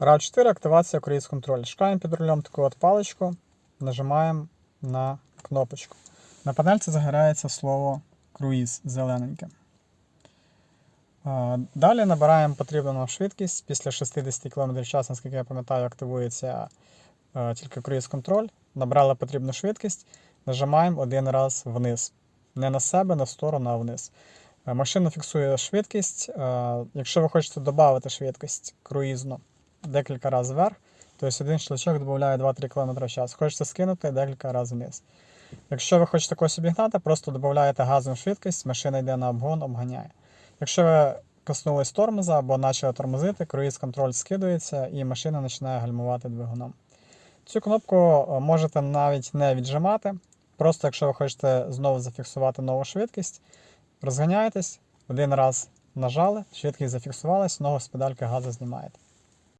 RAV 4 активація Cruise Control. Шукаємо під рулем таку от паличку, нажимаємо на кнопочку. На панельці загорається слово круїз зелененьке. Далі набираємо потрібну нам швидкість. Після 60 км час, наскільки я пам'ятаю, активується тільки Cruise Control. Набрали потрібну швидкість, нажимаємо один раз вниз. Не на себе, не в сторону, а вниз. Е, Машина фіксує швидкість. Е, Якщо ви хочете додати швидкість круїзну декілька разів вверх, тобто один щелчок додає 2-3 км в час. Хочете скинути декілька разів вниз. Якщо ви хочете когось обігнати, просто додаєте газову швидкість, машина йде на обгон, обганяє. Якщо ви коснулись тормоза або почали тормозити, круїз контроль скидується і машина починає гальмувати двигуном. Цю кнопку е, можете навіть не віджимати. Просто якщо ви хочете знову зафіксувати нову швидкість, розганяєтесь, один раз нажали, швидкість зафіксувалась, знову з педальки газу знімаєте.